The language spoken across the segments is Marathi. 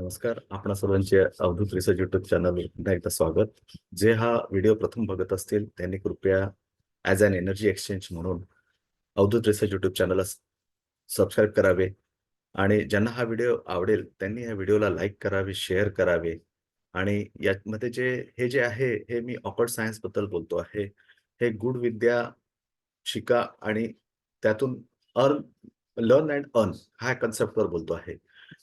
नमस्कार. आपणा सर्वांचे अवधूत रिसर्च युट्यूब चॅनल पुन्हा एकदा स्वागत. जे हा व्हिडिओ प्रथम बघत असतील त्यांनी कृपया ॲज अन एनर्जी एक्सचेंज म्हणून अवधूत रिसर्च युट्यूब चॅनलला सबस्क्राईब करावे. आणि ज्यांना हा व्हिडिओ आवडेल त्यांनी या व्हिडिओला लाईक करावे शेअर करावे. आणि यामध्ये जे हे जे आहे हे मी ऑकर्ड सायन्सबद्दल बोलतो आहे. हे गुड विद्या शिका आणि त्यातून अर्न लर्न अँड अर्न हा कन्सेप्टवर बोलतो आहे.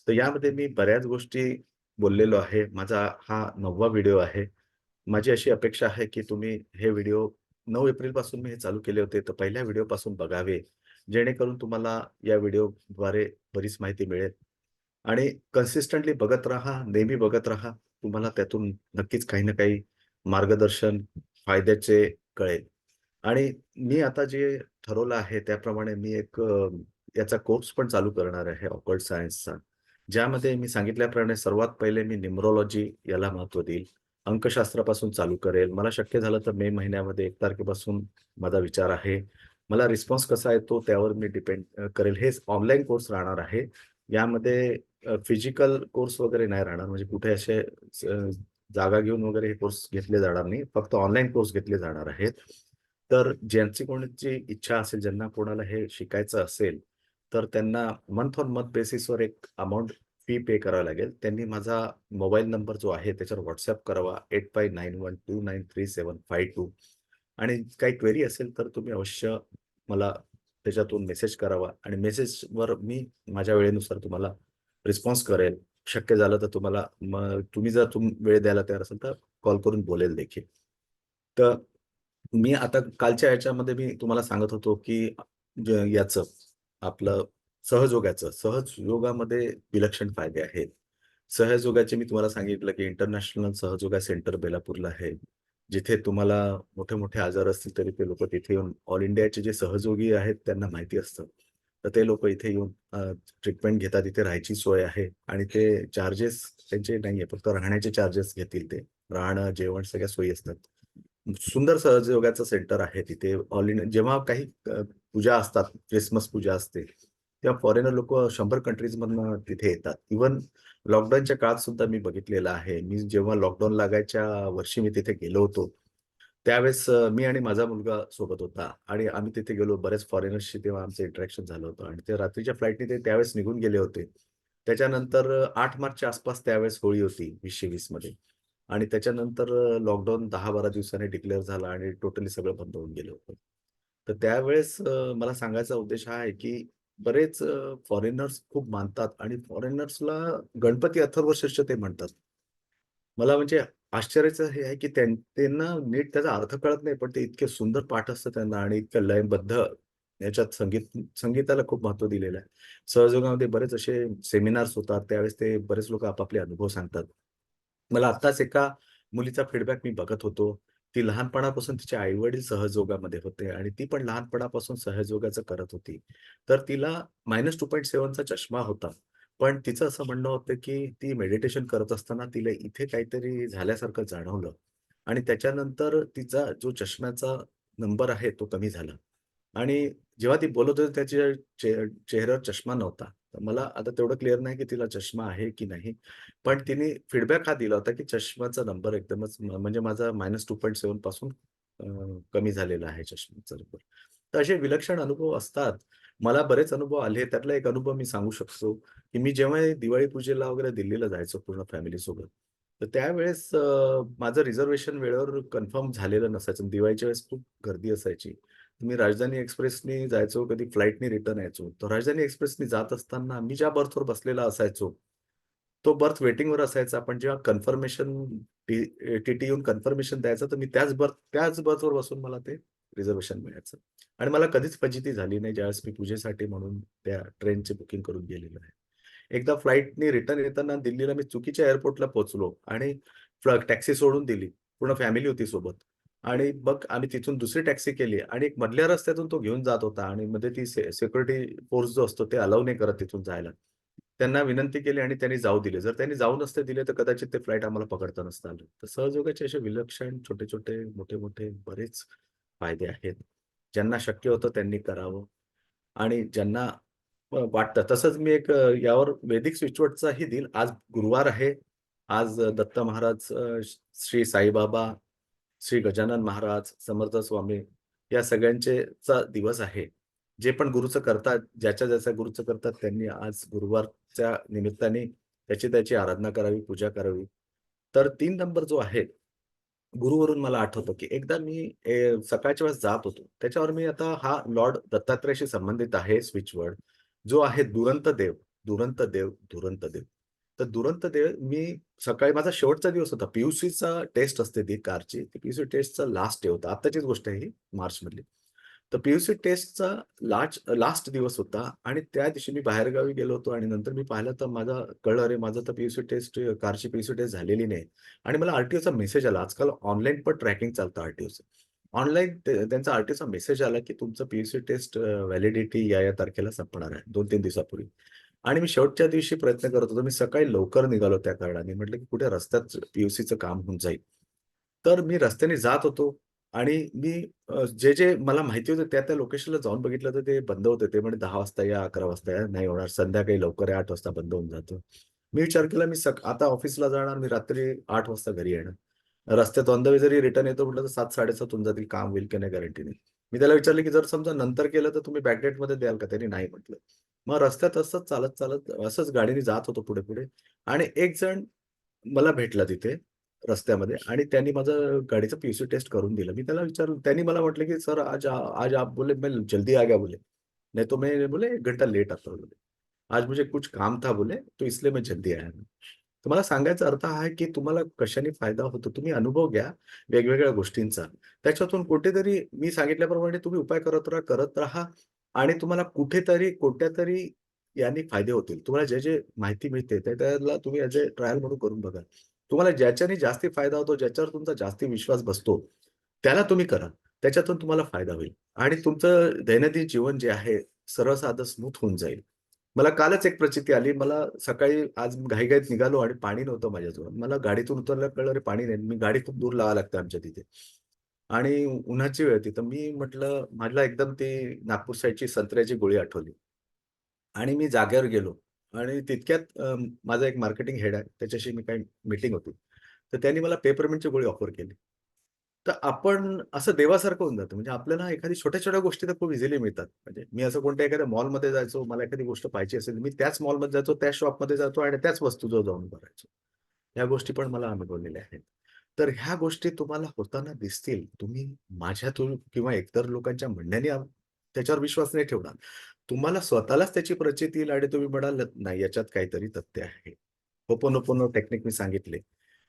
तर यामध्ये मी बऱ्याच गोष्टी बोललेलो आहे. माझा हा नववा व्हिडिओ आहे. माझी अशी अपेक्षा आहे की तुम्ही हे व्हिडिओ नऊ एप्रिलपासून मी हे चालू केले होते तर पहिल्या व्हिडिओ पासून बघावे जेणेकरून तुम्हाला या व्हिडिओद्वारे बरीच माहिती मिळेल. आणि कन्सिस्टंटली बघत राहा नेहमी बघत राहा. तुम्हाला त्यातून नक्कीच काही ना काही मार्गदर्शन फायद्याचे कळेल. आणि मी आता जे ठरवलं आहे त्याप्रमाणे मी एक याचा कोर्स पण चालू करणार आहे ऑकवर्ड सायन्सचा. ज्यामध्ये मी सांगितल्याप्रमाणे सर्वात पहिले मी न्युमरोलॉजी याला महत्त्व देईल. अंकशास्त्रापासून चालू करेल. मला शक्य झालं तर मे महिन्यामध्ये एक तारखेपासून माझा विचार आहे. मला रिस्पॉन्स कसा येतो त्यावर मी डिपेंड करेल. हे ऑनलाईन कोर्स राहणार आहे. यामध्ये फिजिकल कोर्स वगैरे नाही राहणार. म्हणजे कुठे असे जागा घेऊन वगैरे हे कोर्स घेतले जाणार नाही. फक्त ऑनलाईन कोर्स घेतले जाणार आहेत. तर ज्यांची कोणाची इच्छा असेल ज्यांना कोणाला हे शिकायचं असेल तर त्यांना मंथ ऑन मंथ बेसिसवर एक अमाऊंट फी पे करावं लागेल. त्यांनी माझा मोबाईल नंबर जो आहे त्याच्यावर व्हॉट्सअप करावा eight five nine one two nine three seven five two आणि काही क्वेरी असेल तर तुम्ही अवश्य मला त्याच्यातून मेसेज करावा. आणि मेसेजवर मी माझ्या वेळेनुसार तुम्हाला रिस्पॉन्स करेल. शक्य झालं तर तुम्हाला मग तुम्ही जर तुम वेळ द्यायला तयार असेल तर कॉल करून बोलेल देखील. तर मी आता कालच्या ह्याच्यामध्ये मी तुम्हाला सांगत होतो की याचं आपलं सहजयोगाचं सहजयोगामध्ये विलक्षण फायदे आहेत. सहजयोगाचे मी तुम्हाला सांगितलं की इंटरनॅशनल सहजयोगा सेंटर बेलापूरला आहे. जिथे तुम्हाला मोठे मोठे आजार असतील तरी ते लोक तिथे येऊन ऑल इंडियाचे जे सहयोगी आहेत त्यांना माहिती असतं. तर ते लोक इथे येऊन ट्रीटमेंट घेतात. इथे राहायची सोय आहे आणि ते चार्जेस त्यांचे नाहीये. फक्त राहण्याचे चार्जेस घेतील ते. राहणं जेवण सगळ्या सोयी असतात. सुंदर सहजयोगाचं सेंटर आहे तिथे. ऑल इंडिया जेव्हा काही पूजा असतात क्रिसमस पूजा असते तेव्हा फॉरेनर लोक शंभर कंट्रीज मधनं तिथे येतात. इवन लॉकडाऊनच्या काळात सुद्धा मी बघितलेलं आहे. मी जेव्हा लॉकडाऊन लागायच्या वर्षी मी तिथे गेलो होतो त्यावेळेस मी आणि माझा मुलगा सोबत होता आणि आम्ही तिथे गेलो. बरेच फॉरेनर्सशी तेव्हा आमचं इंटरॅक्शन झालं होतं आणि ते रात्रीच्या फ्लाईटने ते त्यावेळेस निघून गेले होते. त्याच्यानंतर आठ मार्चच्या आसपास त्यावेळेस होळी होती वीसशे वीसमध्ये आणि त्याच्यानंतर लॉकडाऊन दहा बारा दिवसांनी डिक्लेअर झाला आणि टोटली सगळं बंद होऊन गेलं होतं. तर त्यावेळेस मला सांगायचा उद्देश हा आहे की बरेच फॉरेनर्स खूप मानतात आणि फॉरेनर्सला गणपती अथर्वश्रेष्ठ ते म्हणतात. मला म्हणजे आश्चर्याचं हे आहे की त्यांना नीट त्याचा अर्थ कळत नाही पण ते इतके सुंदर पाठ असतं त्यांना आणि इतकं लयबद्ध याच्यात संगीत संगीताला खूप महत्त्व दिलेलं आहे. सहयोगामध्ये बरेच असे सेमिनार्स होतात त्यावेळेस ते बरेच लोक आपापले अनुभव सांगतात. मला आत्ताच एका मुलीचा फीडबॅक मी बघत होतो. ती लहानपणापासून तिचे आई वडील सहजोगामध्ये होते आणि ती पण लहानपणापासून सहजोगाचं करत होती. तर तिला मायनस टू पॉईंट सेवनचा चष्मा होता. पण तिचं असं म्हणणं होतं की ती मेडिटेशन करत असताना तिला इथे काहीतरी झाल्यासारखं जाणवलं आणि त्याच्यानंतर तिचा जो चष्म्याचा नंबर आहे तो कमी झाला. आणि जेव्हा ती बोलत होती त्याच्या चे- चेहऱ्यावर चष्मा नव्हता. मला आता तेवढं क्लिअर नाही की तिला चष्मा आहे की नाही. पण तिने फीडबॅक हा दिला होता की चष्म्याचा नंबर एकदमच म्हणजे माझा मायनस टू पॉईंट सेव्हनपासून कमी झालेला आहे चष्म्याचा नंबर तर असे विलक्षण अनुभव असतात. मला बरेच अनुभव आले. त्यातला एक अनुभव मी सांगू शकतो की मी जेव्हा दिवाळी पूजेला वगैरे दिल्लीला जायचो पूर्ण फॅमिली सोबत तर त्यावेळेस माझं रिझर्वेशन वेळेवर कन्फर्म झालेलं नसायचं. दिवाळीच्या वेळेस खूप गर्दी असायची. मी राजधानी एक्सप्रेसनी जायचो कधी फ्लाईटने रिटर्न यायचो तर राजधानी एक्सप्रेसनी जात असताना मी ज्या बर्थवर बसलेला असायचो तो बर्थ वेटिंगवर असायचा. पण जेव्हा कन्फर्मेशन टी टी येऊन कन्फर्मेशन द्यायचं तर मी त्याच बर्थ त्याच बर्थवर बसून मला ते रिझर्वेशन मिळायचं. आणि मला कधीच फजिती झाली नाही ज्यावेळेस मी पूजेसाठी म्हणून त्या ट्रेनचे बुकिंग करून गेलेलो आहे. एकदा फ्लाईटनी रिटर्न येताना दिल्लीला मी चुकीच्या एअरपोर्टला पोहोचलो आणि टॅक्सी सोडून दिली. पूर्ण फॅमिली होती सोबत. आणि मग आम्ही तिथून दुसरी टॅक्सी केली आणि एक मधल्या रस्त्यातून तो घेऊन जात होता आणि मध्ये ती सिक्युरिटी फोर्स जो असतो ते अलाव नाही करत तिथून जायला त्यांना विनंती केली आणि त्यांनी जाऊ दिले जर त्यांनी जाऊ नसते दिले तर कदाचित ते फ्लाईट आम्हाला पकडता नसतं आलं तर सहजोगाचे असे विलक्षण छोटे छोटे मोठे मोठे बरेच फायदे आहेत ज्यांना शक्य होतं त्यांनी करावं आणि ज्यांना वाटतं. तसंच मी एक यावर वैदिक स्विचवर्डचाही देईल. आज गुरुवार आहे. आज दत्त महाराज, श्री साईबाबा, श्री गजानन महाराज, समर्थ स्वामी या सगळ्यांचेचा दिवस आहे. जे पण गुरुचं करतात, ज्याच्या ज्याच्या गुरुचं करतात त्यांनी आज गुरुवारच्या निमित्ताने त्याची त्याची आराधना करावी, पूजा करावी. तर तीन नंबर जो आहे, गुरुवरून मला आठवतो की एकदा मी ए, सकाळच्या वेळेस जात होतो. त्याच्यावर मी आता हा लॉर्ड दत्तात्रेयशी संबंधित आहे स्विचवर्ड, जो आहे दुरंत देव, दुरंत देव, दुरंत देव. तर दुरंत देव मी सकाळी माझा शेवटचा दिवस होता. पीयूसीचा टेस्ट असते ती कारची. ती पीयूसी टेस्टचा लास्ट डे होता. आत्ताचीच गोष्ट आहे ही मार्चमधली. तर पीयूसी टेस्टचा लास्ट लास्ट दिवस होता आणि त्या दिवशी मी बाहेरगावी गेलो होतो आणि नंतर मी पाहिलं तर माझा कळलं, अरे माझं तर पीयूसी टेस्ट कारची पी-यू-सी टेस्ट झालेली नाही आणि मला आरटीओचा मेसेज आला. आजकाल ऑनलाईन पण ट्रॅकिंग चालतं आरटीओचं ऑनलाईन त्यांचा आरटीओचा मेसेज आला, की तुमचं P U C test validity या-या तारखेला संपणार आहे. 2-3 दिवसापूर्वी. आणि मी शेवटच्या दिवशी प्रयत्न करत होतो. मी सकाळी लवकर निघालो त्या कारणाने. म्हटलं, की कुठे रस्त्यात पीयूसीचं काम होऊन जाईल. तर मी रस्त्याने जात होतो आणि मी जे, जे मला माहिती होतं त्या, त्या लोकेशनला जाऊन बघितलं तर ते बंद होते. ते म्हणजे दहा वाजता या, 11 वाजता या. नाही होणार. संध्याकाळी लवकर या, 8 वाजता बंद होऊन जातो मी विचार केला मी सक आता ऑफिसला जाणार, मी रात्री आठ वाजता घरी येणार. रस्त्यात ऑन द जरी रिटर्न येतो म्हटलं तर 7-7:30 होऊन जातील. काम होईल की नाही गॅरंटी नाही. मी त्याला विचारलं, की जर समजा नंतर केलं तर तुम्ही बॅकडेटमध्ये द्याल का? त्यांनी नाही म्हटलं. मग रस्त्यात असंच चालत, चालत असंच गाडीने जात होतो पुढे-पुढे आणि एक जण मला भेटला तिथे रस्त्यामध्ये आणि त्यांनी माझं गाडीचं पीसी टेस्ट करून दिलं. मी त्याला विचारलं त्यांनी मला म्हटलं, की "सर आज आज आप बोले मैं जल्दी आ गया बोले. नाही तो मैं बोले एक घंटा लेट आता बोले. आज मुझे कुछ काम था बोले, तो इसलिए मैं जल्दी आया." तुम्हाला सांगायचा अर्थ हा आहे, की तुम्हाला कशाने फायदा होतो. तुम्ही अनुभव घ्या वेगवेगळ्या गोष्टींचा. त्याच्यातून कुठेतरी मी सांगितल्याप्रमाणे तुम्ही उपाय करत राहा, करत राहा आणि तुम्हाला कुठेतरी, कोणत्यातरी याने फायदे होतील. तुम्हाला जे, जे माहिती मिळते त्याला तुम्ही ॲज अ ट्रायल म्हणून करून बघा. तुम्हाला ज्याच्याने जास्ती फायदा होतो, ज्याच्यावर तुमचा जास्ती विश्वास बसतो, त्याला तुम्ही करा. त्याच्यातून तुम्हाला फायदा होईल आणि तुमचं दैनंदिन जीवन जे आहे सरळ स्मूथ होऊन जाईल. मला कालच एक प्रचिती आली. मला सकाळी आज घाईघाईत निघालो आणि पाणी नव्हतं माझ्याजवळ. मला गाडीतून उतरल्या कळलं पाणी नाही. मी गाडी खूप दूर लावा लागते आमच्या तिथे आणि उन्हाची वेळ होती. तर मी म्हटलं मला एकदम ती नागपूर साईडची संत्र्याची गोळी आठवली. आणि मी जागेवर गेलो आणि तितक्यात अ, माझा एक मार्केटिंग हेड आहे. त्याच्याशी मी काही मीटिंग होती. तर त्यांनी मला पेपरमिंटची गोळी ऑफर केली. तर आपण असं देवासारखं होऊन जातं. म्हणजे आपल्याला एखादी छोट्या-छोट्या गोष्टी तर खूप इझिली मिळतात. म्हणजे मी असं कोणत्या एखाद्या मॉलमध्ये जायचो, मला एखादी गोष्ट पाहिजे असेल, मी त्याच मॉलमध्ये जायचो, त्याच शॉपमध्ये जातो आणि त्याच वस्तूजवळ जाऊन भरायचो या ह्या गोष्टी पण मला अनुभवलेल्या आहेत. तर ह्या गोष्टी तुम्हाला होताना दिसतील. तुम्ही माझ्यातून किंवा इतर लोकांच्या म्हणण्याने आ त्याच्यावर विश्वास नाही ठेवणार. तुम्हाला स्वतःलाच त्याची प्रचिती येईल आणि तुम्ही म्हणाल, "नाही, याच्यात काहीतरी तथ्य आहे." होपोनोपोनो टेक्निक मी सांगितले.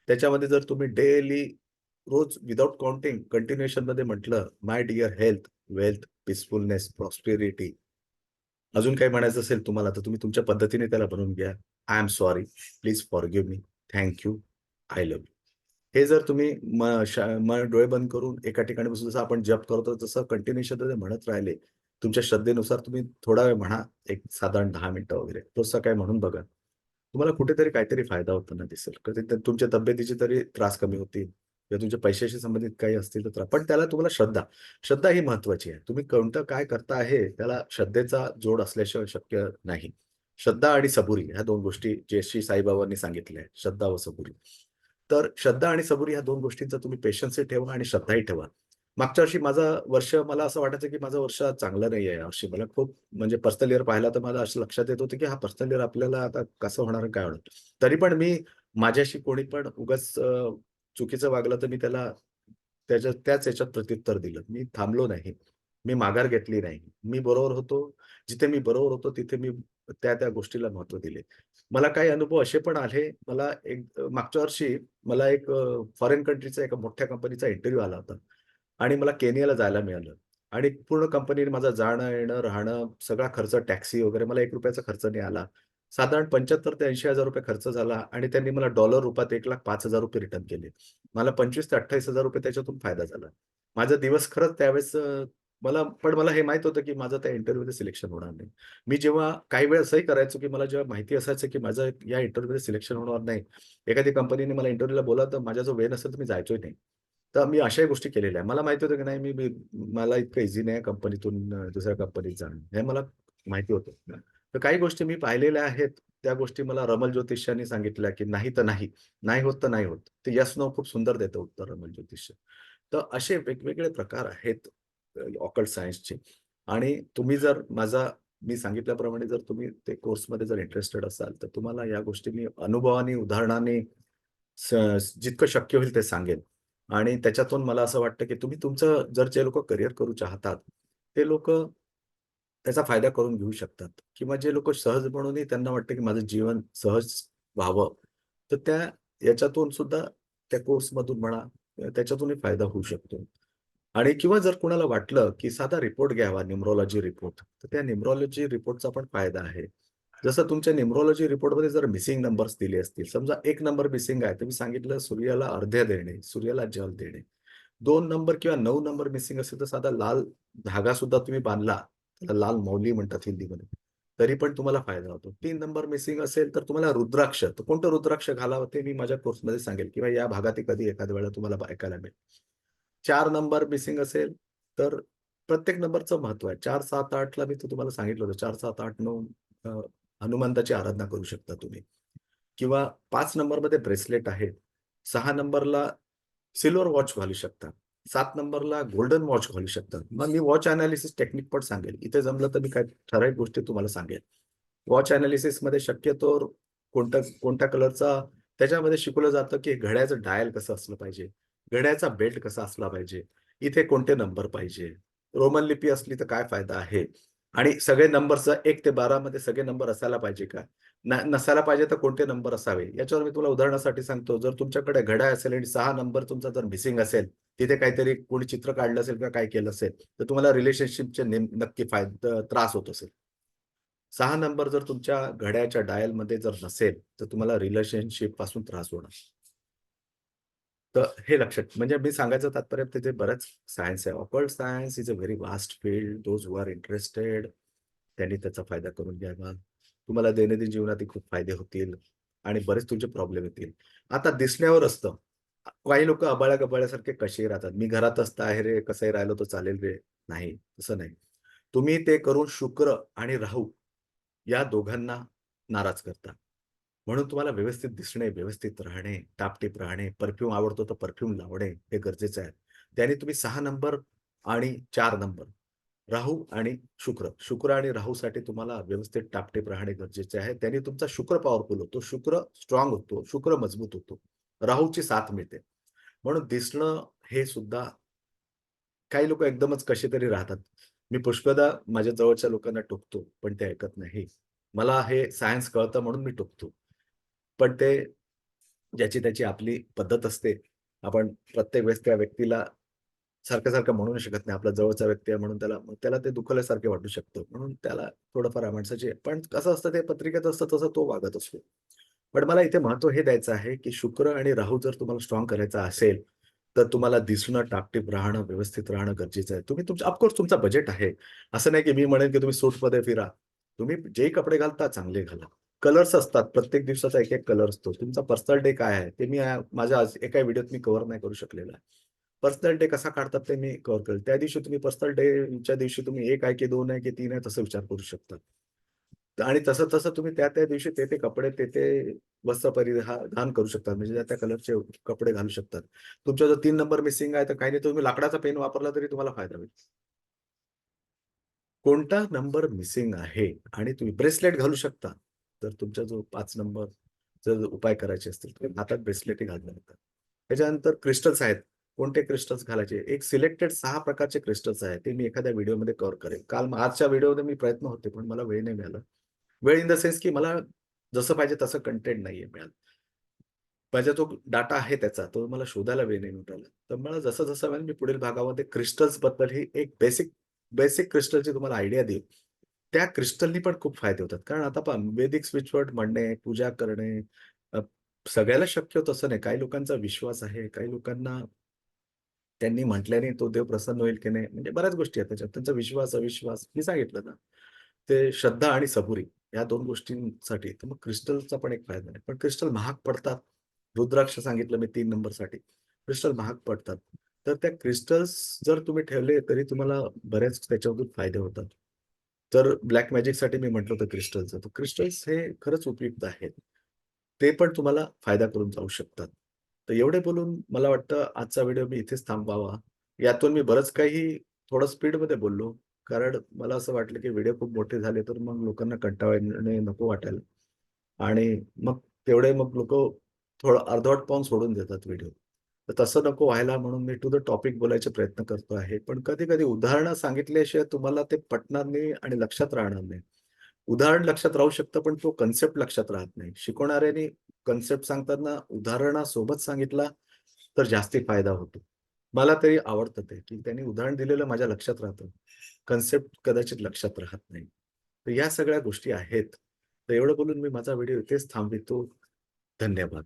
त्याच्यामध्ये जर तुम्ही डेली रोज विथआऊट काउंटिंग कंटिन्युएशनमध्ये म्हटलं, "my dear health, wealth, peacefulness, prosperity." अजून काही म्हणायचं असेल तुम्हाला तर तुम्ही तुमच्या पद्धतीने त्याला बनवून घ्या. I am sorry, please forgive me, thank you, I love you. हे जर तुम्ही डोळे बंद करून एका ठिकाणी बसून जसं आपण जप करतो तसं कंटिन्युएशनमध्ये म्हणत राहिले, तुमच्या श्रद्धेनुसार तुम्ही थोडा वेळ म्हणा, एक साधारण दहा मिनिटं वगैरे. तो सकाळी म्हणून बघा. तुम्हाला कुठेतरी काहीतरी फायदा होताना दिसेल. तुमच्या तब्येतीचे तरी त्रास कमी होतील किंवा तुमच्या पैशाशी संबंधित काही असतील तर पण त्याला तुम्हाला श्रद्धा, श्रद्धा ही महत्त्वाची आहे. तुम्ही कोणतं काय करता आहे त्याला श्रद्धेचा जोड असल्याशिवाय शक्य नाही. श्रद्धा आणि सबुरी ह्या दोन गोष्टी जे श्री साईबाबांनी सांगितल्या आहेत. श्रद्धा व सबुरी. तर श्रद्धा आणि सबुरी ह्या दोन गोष्टींचा तुम्ही पेशन्सही ठेवा आणि श्रद्धाही ठेवा. मागच्या वर्षी माझा वर्ष मला असं वाटायचं की माझा वर्ष चांगला नाही आहे यावर्षी. मला खूप म्हणजे पर्सनल इयर पाहिला तर मला असं लक्षात येत होतं की हा पर्सनल इयर आपल्याला आता कसं होणार काय होणार. तरी पण मी माझ्याशी कोणी पण उगाच चुकीचं वागलं तर मी त्याला त्याच्या त्याच याच्यात प्रत्युत्तर दिलं. मी थांबलो नाही. मी माघार घेतली नाही. मी बरोबर होतो. जिथे मी बरोबर होतो तिथे मी त्या-त्या गोष्टीला महत्त्व दिले. मला काही अनुभव असे पण आले. मला एक मागच्या वर्षी मला एक फॉरेन कंट्रीचा एका मोठ्या कंपनीचा इंटरव्ह्यू आला होता आणि मला केनियाला जायला मिळालं आणि पूर्ण कंपनीने माझं जाणं-येणं, राहणं, सगळा खर्च टॅक्सी वगैरे मला एक रुपयाचा खर्च नाही आला. साधारण 75,000 ते ₹80,000 खर्च झाला आणि त्यांनी मला डॉलर रुपात एक लाख पाच हजार रुपये रिटर्न केले. मला पंचवीस ते ₹28,000 त्याच्यातून फायदा झाला. माझा दिवस खरंच त्यावेळेस मला पण मला हे माहीत होतं की माझं त्या इंटरव्ह्यूमध्ये सिलेक्शन होणार नाही. मी जेव्हा काही वेळ असंही करायचो की मला जेव्हा माहिती असायचं की माझं या इंटरव्ह्यूमध्ये सिलेक्शन होणार नाही. एखादी कंपनीने मला इंटरव्ह्यूला बोला तर माझा जो वेळ नसेल तर मी जायचोही नाही. तर मी अशाही गोष्टी केलेल्या आहे मला माहिती होतं की नाही मी मला इतकं इझी नाही कंपनीतून दुसऱ्या कंपनीत जाणं. हे मला माहिती होतं. तर काही गोष्टी मी पाहिलेल्या आहेत. त्या गोष्टी मला रमल ज्योतिषांनी सांगितल्या, की नाही तर नाही. नाही होत तर नाही होत. ते यस नो खूप सुंदर देतं उत्तर रमल ज्योतिष. तर असे वेगवेगळे प्रकार आहेत ऑकल्ट सायन्सचे आणि तुम्ही जर माझा मी सांगितल्याप्रमाणे जर तुम्ही ते कोर्समध्ये जर इंटरेस्टेड असाल, तर तुम्हाला या गोष्टी मी अनुभवाने, उदाहरणाने जितकं शक्य होईल ते सांगेन. आणि त्याच्यातून मला असं वाटतं, की तुम्ही तुमचं जर जे लोक करियर करू चाहतात, ते लोक त्याचा फायदा करून घेऊ शकतात. किंवा जे लोक सहज म्हणूनही त्यांना वाटतं, की माझं जीवन सहज व्हावं, तर त्या याच्यातून सुद्धा त्या कोर्समधून म्हणा, त्याच्यातूनही फायदा होऊ शकतो. आणि किंवा जर कुणाला वाटलं, की साधा रिपोर्ट घ्यावा न्यूमरॉलॉजी रिपोर्ट, तर त्या न्यूमरॉलॉजी रिपोर्टचा पण फायदा आहे. जसं तुमच्या न्यूमरॉलॉजी रिपोर्टमध्ये जर मिसिंग नंबर्स दिले असतील, समजा एक नंबर मिसिंग आहे, तर मी सांगितलं सूर्याला अर्ध्या देणे, सूर्याला जल देणे. दोन नंबर किंवा नऊ नंबर मिसिंग असेल, तर साधा लाल धागा सुद्धा तुम्ही बांधला, त्याला लाल मौली म्हणतात हिंदीमध्ये, तरी पण तुम्हाला फायदा होतो. तीन नंबर मिसिंग असेल, तर तुम्हाला रुद्राक्ष, तर कोणतं रुद्राक्ष घालावं ते मी माझ्या कोर्समध्ये सांगेल किंवा या भागात कधी एखाद्या वेळेला तुम्हाला ऐकायला मिळेल. चार नंबर मिसिंग असेल, तर प्रत्येक नंबरचं महत्त्व आहे. 4, 7, 8 ला मी तो तुम्हाला सांगितलं होतं. चार सात आठ नऊ हनुमंताची आराधना करू शकता तुम्ही किंवा पाच नंबरमध्ये ब्रेसलेट आहे. सहा नंबरला सिल्वर वॉच घालू शकता. सात नंबरला गोल्डन वॉच घालू शकता. मग मी वॉच अनालिसिस टेक्निक पण सांगेल. इथे जमलं तर मी काय ठराविक गोष्टी तुम्हाला सांगेल. वॉच एनालिसिसमध्ये शक्यतो कोणत्या कोणत्या कलरचा त्याच्यामध्ये शिकवलं जातं, की घड्याचं डायल कसं असलं पाहिजे, घड्याचा बेल्ट कसा असला पाहिजे, इथे कोणते नंबर पाहिजे, रोमन लिपी असली तर काय फायदा आहे आणि सगळे नंबर एक ते 12 मध्ये सगळे नंबर असायला पाहिजे का? नसायला पाहिजे तर कोणते नंबर असावे? याच्यावर मी तुला उदाहरणासाठी सांगतो. जर तुमच्याकडे घड्याळ असेल आणि सहा नंबर तुमचा जर मिसिंग असेल, तिथे काहीतरी कोणी चित्र काढलं असेल किंवा काय केलं असेल, तर तुम्हाला रिलेशनशिपचे नेम नक्की फायदा त्रास होत असेल. सहा नंबर जर तुमच्या घड्याच्या डायलमध्ये जर नसेल, तर तुम्हाला रिलेशनशिपपासून त्रास होणार. तर हे लक्षात म्हणजे मी सांगायचं तात्पर्य तिथे बरंच सायन्स आहे. Occult science is a very vast field. Those who are interested त्यांनी त्याचा फायदा करून घ्यावा. तुम्हाला दैनंदिन जीवनात खूप फायदे होतील आणि बरेच तुमचे प्रॉब्लेम येतील. आता दिसण्यावर असतं. काही लोक अबाळ्या-गबाळ्यासारखे कसेही राहतात. मी घरात असता आहे रे, कसंही राहिलो तर चालेल रे. नाही, तसं नाही. तुम्ही ते करून शुक्र आणि राहू या दोघांना नाराज करता. म्हणून तुम्हाला व्यवस्थित दिसणे, व्यवस्थित राहणे, टापटीप राहणे, परफ्यूम आवडतो तर परफ्यूम लावणे हे गरजेचं आहे. त्याने तुम्ही सहा नंबर आणि चार नंबर राहू आणि शुक्र. शुक्र आणि राहूसाठी तुम्हाला व्यवस्थित टापटीप राहणे गरजेचे आहे. त्याने तुमचा शुक्र पॉवरफुल होतो, शुक्र स्ट्रॉंग होतो, शुक्र मजबूत होतो. राहूची साथ मिळते. म्हणून दिसणं हे सुद्धा काही लोक एकदमच कसे तरी राहतात. मी पुष्पदा माझ्या जवळच्या लोकांना टोकतो, पण ते ऐकत नाही. मला हे सायन्स कळतं म्हणून मी टोकतो. पण ते ज्याची त्याची आपली पद्धत असते. आपण प्रत्येक वेळेस त्या व्यक्तीला सारखं-सारखं म्हणू नाही शकत नाही. आपला जवळचा व्यक्ती आहे म्हणून त्याला मग त्याला ते दुखल्यासारखे वाटू शकतं. म्हणून त्याला थोडंफार माणसाचे पण कसं असतं ते पत्रिकेत असतं तसं तो वागत असतो. पण मला इथे महत्त्व हे द्यायचं आहे, की शुक्र आणि राहू जर तुम्हाला स्ट्रॉंग करायचा असेल, तर तुम्हाला दिसणं, टापटीप राहणं, व्यवस्थित राहणं गरजेचं आहे. तुम्ही तुमचं ऑफकोर्स तुमचा बजेट आहे. असं नाही की मी म्हणेन की तुम्ही सूटमध्ये फिरा. तुम्ही जे कपडे घालता चांगले घाला. कलर्स असतात. प्रत्येक दिवसाचा एक-एक कलर असतो. तुमचा पर्सनल डे काय आहे? ते मी माझ्या आज एका व्हिडिओत मी कव्हर नाही करू शकलेला पर्सनल डे कसा काढतात ते मी कव्हर करेल. त्या दिवशी तुम्ही पर्सनल डेच्या दिवशी तुम्ही एक आहे की दोन आहे की तीन आहे तसा विचार करू शकता. आणि तसं-तसं तुम्ही त्या-त्या दिवशी ते-ते कपडे, ते-ते वस्त्र परिधान करू शकता. म्हणजे त्या-त्या कलरचे कपडे घालू शकतात. तुमचा जर तीन नंबर मिसिंग आहे, तर काही नाही तुम्ही लाकडाचा पेन वापरला तरी तुम्हाला फायदा होईल. कोणता नंबर मिसिंग आहे आणि तुम्ही ब्रेसलेट घालू शकता. तर तुमचा जो पाच नंबर जर उपाय करायचे असतील, तर हातात ब्रेसलेट घालता येतात. त्याच्यानंतर क्रिस्टल्स आहेत. कोणते क्रिस्टल्स घालायचे? एक सिलेक्टेड सहा प्रकारचे क्रिस्टल्स आहेत. ते मी एखाद्या व्हिडिओमध्ये कव्हर करेन. काल आजच्या व्हिडिओमध्ये मी प्रयत्न होते, पण मला वेळ नाही मिळाला. वेळ इन द सेन्स की मला जसं पाहिजे तसं कंटेंट नाहीये मिळालं. माझा जो डाटा आहे त्याचा, तो मला शोधायला वेळ नाही मिळाला. तर मला जसं-जसं मिळेल मी पुढील भागामध्ये क्रिस्टल्सबद्दल ही एक बेसिक बेसिक क्रिस्टलची तुम्हाला आयडिया देईल. त्या क्रिस्टलनी पण खूप फायदे होतात. कारण आता पण वेदिक स्विचवर्ड म्हणणे, पूजा करणे अ, सगळ्याला शक्य होत असं नाही. काही लोकांचा विश्वास आहे, काही लोकांना त्यांनी म्हटल्याने तो देव प्रसन्न होईल की नाही, म्हणजे बऱ्याच गोष्टी आहेत त्याच्यात. त्यांचा विश्वास, अविश्वास मी सांगितलं ना. ते श्रद्धा आणि सबुरी या दोन गोष्टींसाठी. तर मग क्रिस्टलचा पण एक फायदा नाही पण क्रिस्टल महाग पडतात. रुद्राक्ष सांगितलं मी तीन नंबरसाठी. क्रिस्टल महाग पडतात. तर त्या क्रिस्टल्स जर तुम्ही ठेवले तरी तुम्हाला बरेच त्याच्यामधून फायदे होतात. तर ब्लॅक मॅजिकसाठी मी म्हटलं होतं क्रिस्टल्सचं तर क्रिस्टल्स हे खरंच उपयुक्त आहेत. ते पण तुम्हाला फायदा करून जाऊ शकतात. तर एवढे बोलून मला वाटतं आजचा व्हिडिओ मी इथेच थांबवावा. यातून मी बरंच काही थोडं स्पीडमध्ये बोललो. कारण मला असं वाटलं की व्हिडिओ खूप मोठे झाले तर मग लोकांना कंटाळणे नको वाटेल आणि मग तेवढे मग लोक थोडं अर्धवट पाऊन सोडून देतात व्हिडिओ तर तसं नको व्हायला म्हणून मी टू द टॉपिक बोलायचा प्रयत्न करतो आहे. पण कधी कधी उदाहरणं सांगितल्याशिवाय तुम्हाला ते पटणार नाही आणि लक्षात राहणार नाही. उदाहरण लक्षात राहू शकतं पण तो कन्सेप्ट लक्षात राहत नाही. शिकवणाऱ्याने कन्सेप्ट सांगताना उदाहरणासोबत सांगितला तर जास्ती फायदा होतो. मला तरी आवडतं ते की त्यांनी उदाहरण दिलेलं माझ्या लक्षात राहतं. कन्सेप्ट कदाचित लक्षात राहत नाही. तर या सगळ्या गोष्टी आहेत. तर एवढं बोलून मी माझा व्हिडिओ इथेच थांबवितो. धन्यवाद.